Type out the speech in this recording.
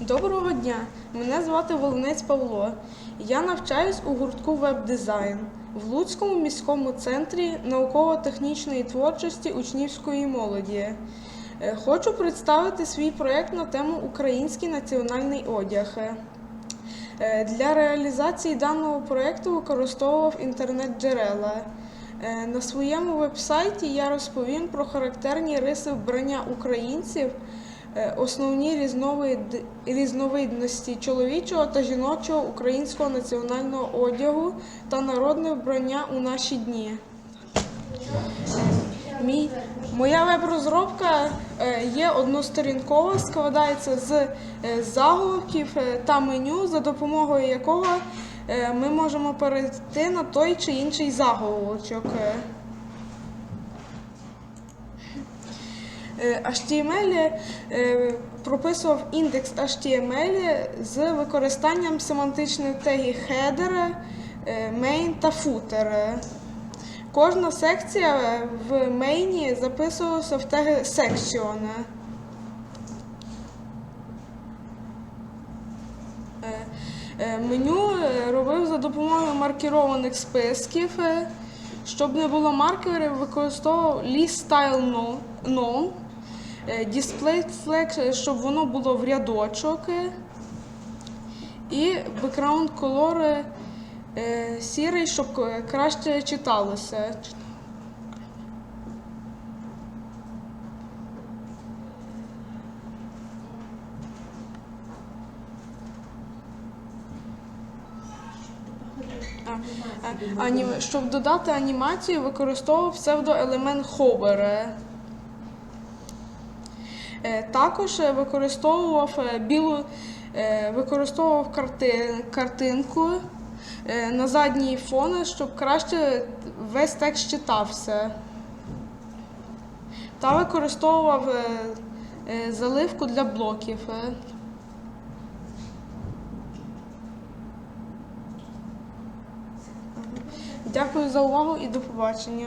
Доброго дня! Мене звати Волинець Павло. Я навчаюсь у гуртку веб-дизайн в Луцькому міському центрі науково-технічної творчості учнівської молоді. Е, Хочу представити свій проєкт на тему Український національний одяг. Е, Для реалізації даного проєкту використовував інтернет-джерела. Е, На своєму вебсайті я розповім про характерні риси вбрання українців, основні різновид- різновидності чоловічого та жіночого українського національного одягу та народне вбрання у наші дні. Мій, моя веб-розробка е, є односторінкова, складається з е, заголовків е, та меню, за допомогою якого е, ми можемо перейти на той чи інший заголовочок. HTML е, прописував індекс HTML з використанням семантичних тегів header, е, main та footer. Кожна секція е, в мейні записувалася в теги section. Е, е, Меню е, робив за допомогою маркерованих списків. Е, Щоб не було маркерів, використовував list style no- known. Е, Display flag, е, щоб воно було в рядочок. е, І background color сірий, щоб краще читалося. Щоб додати анімацію, використовував псевдоелемент Hover. Е, Також е, використовував е, білу, використовував карти, картинку на задній фон, щоб краще весь текст читався. Та використовував заливку для блоків. Дякую за увагу і до побачення.